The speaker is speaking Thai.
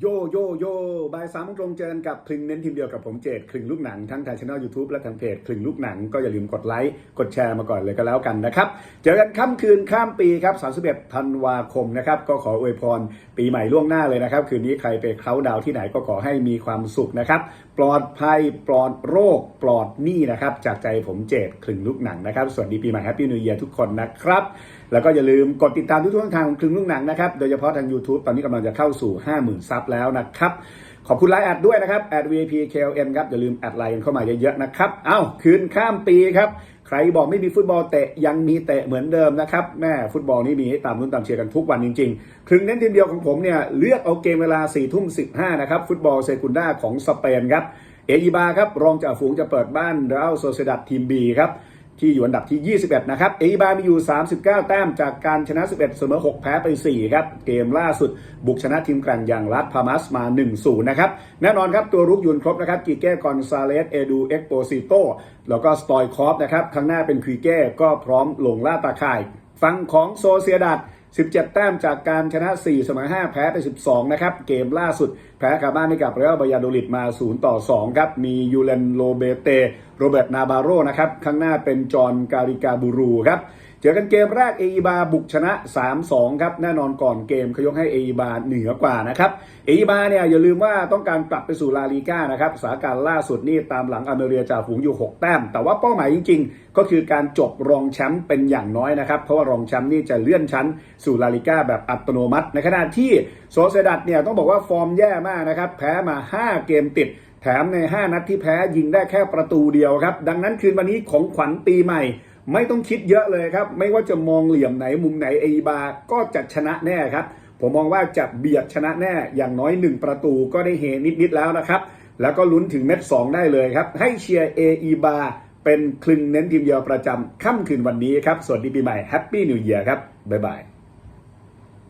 โยโยโยบ่ายสามโมงตรงเจอกันกับคลึงเน้นทีมเดียวกับผมเจดคลึงลูกหนังทั้งทางช่องยูทูบและทางเพจคลึงลูกหนังก็อย่าลืมกดไลค์ กดแชร์มาก่อนเลยก็แล้วกันนะครับ เจอกันค่ำคืนข้ามปีครับ31ธันวาคมนะครับ ก็ขออวยพรปีใหม่ล่วงหน้าเลยนะครับ คืนนี้ใครไปเคล้าดาวที่ไหนก็ขอให้มีความสุขนะครับ ปลอดภัยปลอดโรค ปลอดหนี้นะครับ จากใจผมเจดคลึงลูกหนังนะครับสวัสดีปีใหม่แฮปปี้นิวเยียร์ทุกคนนะครับแล้วก็อย่าลืมกดติดตามทุกช่องทางของคลึงลูกหนังนะครับโดยเฉพาะทาง YouTube ตอนนี้กำลังจะเข้าสู่ 50,000ซับแล้วนะครับ ขอบคุณไลน์แอดด้วยนะครับแอด VIP KLM ครับ อย่าลืมแอดไลน์กันเข้ามาเยอะๆนะครับ เอ้า คืนข้ามปีครับ ใครบอกไม่มีฟุตบอลเตะยังมีเตะเหมือนเดิมนะครับแม่ฟุตบอลนี่มีให้ตามรุ่นตามเชียร์กันทุกวันจริงๆครึ่งเน้นทีมเดียวของผมเนี่ยเลือกเอาเกมเวลา4ี่ทุ่มสินะครับฟุตบอลเซกุนดาของสเปนครับเออีบาครับรองจ่าฝูงจะเปิดบ้านเรอัลโซเซดัดทีมบีครับ ที่อยู่อันดับที่ 21 นะครับ เอบามีอยู่ 39 แต้มจากการชนะ 11 เสมอ 6 แพ้ไป 4 ครับ เกมล่าสุด บุกชนะทีมแกร่งอย่างลัดพามัสมา 1-0 นะครับ แน่นอนครับ ตัวรุกยืนครบนะครับ กีเก้กอนซาเลส เอดูเอ็กโปซิโต แล้วก็สตอยคอฟนะครับ ข้างหน้าเป็นคุยเก้ก็พร้อมลงล่าตาข่ายฟังของโซเซียดัด 17 แต้มจากการชนะ 4 เสมอ 5 แพ้ไป 12 นะครับ เกมล่าสุดแพ้คาบ้านให้กับเรอัลบายาโดลิดมา 0 ต่อ 2 ครับ มียูเลนโลเบเต โรเบิร์ตนาบาโรนะครับ ข้างหน้าเป็นจอห์นการิกาบูรูครับเจอกันเกมแรกเอีบาบุกชนะ 3-2 ครับ แน่นอนก่อนเกมเขายกให้เอีบาเหนือกว่านะครับเอีบาเนี่ยอย่าลืมว่าต้องการกลับไปสู่ลาลีก้านะครับสถานการณ์ล่าสุดนี่ตามหลังอเมริกาจ่าฝูงอยู่ 6 แต้ม แต่ว่าเป้าหมายจริง ๆ ก็คือการจบรองแชมป์เป็นอย่างน้อยนะครับ เพราะว่ารองแชมป์นี่จะเลื่อนชั้นสู่ลาลิก้าแบบอัตโนมัติ ในขณะที่โซเซดัดเนี่ยต้องบอกว่าฟอร์มแย่มากนะครับ แพ้มา 5 เกมติด แถมใน 5 นัดที่แพ้ยิงได้แค่ประตูเดียวครับ ดังนั้นคืนวันนี้ของขวัญปีใหม่ ไม่ต้องคิดเยอะเลยครับ ไม่ว่าจะมองเหลี่ยมไหนมุมไหนเอบา ก็จะชนะแน่ครับผมมองว่าจะเบียดชนะแน่อย่างน้อย 1 ประตูก็ได้เฮนิดๆแล้วนะครับ แล้วก็ลุ้นถึงเม็ด 2 ได้เลยครับ ให้เชียร์เออีบาเป็นคลึงเน้นทีมเดียวประจำค่ำคืนวันนี้ครับ สวัสดีปีใหม่แฮปปี้นิวเยียร์ครับ บ๊ายบาย